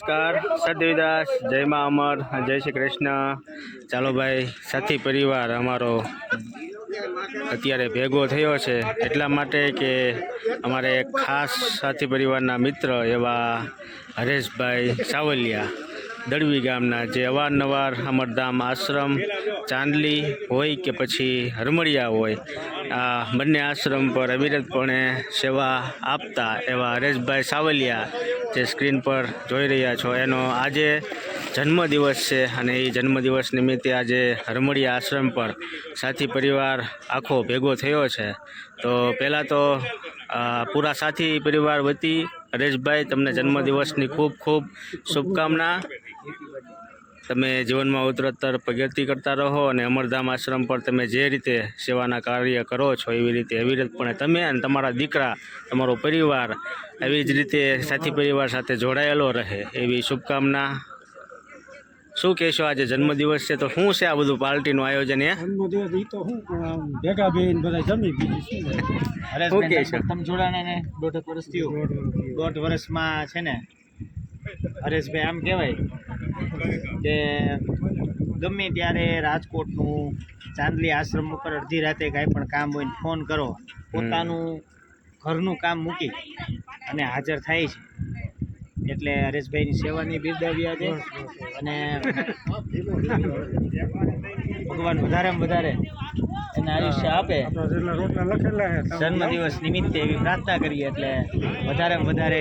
નમસ્કાર, સદેવીદાસ, જય મા અમર, જય શ્રી કૃષ્ણ. ચાલો ભાઈ, સાથી પરિવાર અમારો અત્યારે ભેગો થયો છે એટલા માટે કે અમારે ખાસ સાથી પરિવારના મિત્ર એવા હરેશભાઈ સાવલિયા દળવી ગામના જે અવારનવાર અમરધામ આશ્રમ ચાંદલી હોય કે પછી હરમળિયા હોય, આ બંને આશ્રમ પર અવિરતપણે સેવા આપતા એવા હરેશભાઈ સાવલિયા જે સ્ક્રીન પર જોઈ રહ્યા છો. એનો આજે જન્મદિવસ છે અને એ જન્મદિવસ નિમિત્તે આજે હરમળિયા આશ્રમ પર સાથી પરિવાર આખો ભેગો થયો છે. તો પહેલાં તો પૂરા સાથી પરિવાર વતી હરેશભાઈ, તમને જન્મદિવસની ખૂબ ખૂબ શુભકામના. તમે જીવનમાં ઉત્તરોત્તર પ્રગતિ કરતા રહો અને અમરધામ આશ્રમ પર તમે જે રીતે સેવાના કાર્ય કરો છો એવી રીતે અવિરતપણે તમે અને તમારા દીકરા તમારો પરિવાર એવી જ રીતે સાથી પરિવાર સાથે જોડાયેલો રહે એવી શુભકામના. શું કહેશો આજે જન્મદિવસ છે? તો શું છે આ બધું પાર્ટીનું આયોજન એ? જન્મદિવસ ઈ તો શું ભેગા બેન બધા જમી બીજું શું હોય? કહે છે? તમે ને વર્ષ થયું. દોઢ વર્ષમાં છે ને હરેશભાઈ આમ કહેવાય કે ગમે ત્યારે રાજકોટનું ચાંદલી આશ્રમ ઉપર અડધી રાતે કાંઈ પણ કામ હોય ફોન કરો પોતાનું ઘરનું કામ મૂકી અને હાજર થાય છે. એટલે હરેશભાઈની સેવાની બિરદાવ્યા છે. અને ભગવાન વધારેમાં વધારે એને આયુષ્ય આપે. જન્મ જેટલા રોટલા લખેલા છે તમે જન્મદિવસ નિમિત્તે એવી પ્રાર્થના કરીએ એટલે વધારેમાં વધારે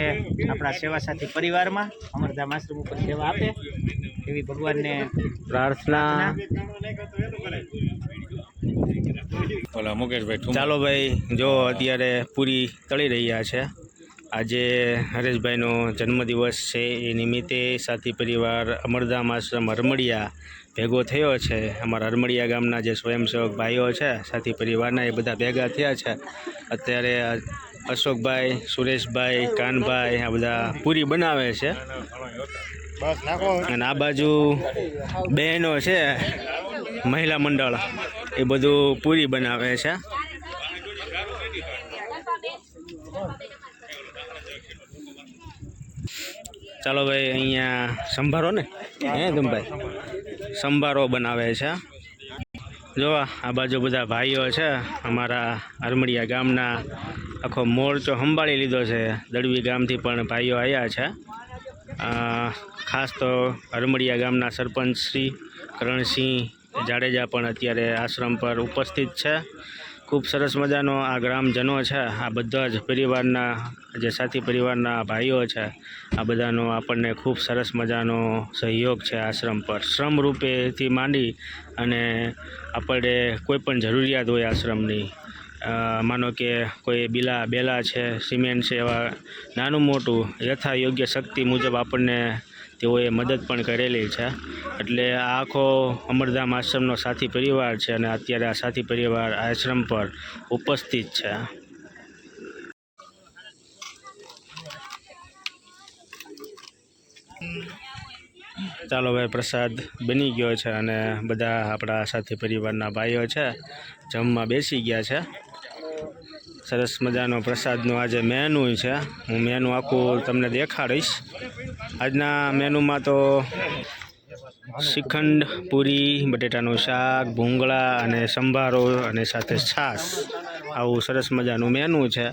આપણા સેવા સાથી પરિવારમાં અમરધામ આશ્રમ ઉપર સેવા આપે એવી ભગવાનને પ્રાર્થના. ઓલા મુકેશભાઈ ચાલો ભાઈ જો અત્યારે પૂરી તળી રહ્યા છે. આજે હરેશભાઈનો જન્મદિવસ છે. એ નિમિત્તે સાથી પરિવાર અમરધામ આશ્રમ હરમડિયા ભેગો થયો છે. અમારા હરમડિયા ગામના જે સ્વયંસેવક ભાઈઓ છે, સાથી પરિવારના એ બધા ભેગા થયા છે. અત્યારે અશોકભાઈ, સુરેશભાઈ, કાનભાઈ આ બધા પૂરી બનાવે છે. અને આ બાજુ બહેનો છે, મહિલા મંડળ, એ બધું પૂરી બનાવે છે. ચાલો ભાઈ, અહીંયા સંભારો ને? હે ધમભાઈ? સંભારો બનાવે છે. જો આ બાજુ બધા ભાઈઓ છે. અમારા હરમડિયા ગામના આખો મોરચો સંભાળી લીધો છે. દળવી ગામથી પણ ભાઈઓ આવ્યા છે. ખાસ તો હરમડિયા ગામના સરપંચ શ્રી કરણસિંહ જાડેજા પણ અત્યારે આશ્રમ પર ઉપસ્થિત છે. ખૂબ સરસ મજાનો આ ગ્રામજનો છે. આ બધા જ પરિવારના, જે સાથી પરિવારના ભાઈઓ છે, આ બધાનો આપણને ખૂબ સરસ મજાનો સહયોગ છે આશ્રમ પર. શ્રમ રૂપેથી માંડી અને આપણે કોઈ પણ જરૂરિયાત હોય આશ્રમની માનો કે કોઈ બિલા, બેલા છે, સિમેન્ટ છે, એવા નાનું મોટું યથા યોગ્ય શક્તિ મુજબ આપણને તેઓએ મદદ પણ કરેલી છે. એટલે આ આખો અમરધામ આશ્રમનો સાથી પરિવાર છે અને અત્યારે આ સાથી પરિવાર આશ્રમ પર ઉપસ્થિત છે. ચાલો ભાઈ, પ્રસાદ બની ગયો છે અને બધા આપણા સાથી પરિવારના ભાઈઓ છે, જમવા બેસી ગયા છે. સરસ મજાનો પ્રસાદનું આજે મેનુ છે. હું મેનુ આખું તમને દેખાડીશ. આજના મેનુમાં તો શ્રીખંડ, પૂરી, બટેટાનું શાક, ભૂંગળા અને સંભારો અને સાથે છાશ. આવું સરસ મજાનું મેનુ છે.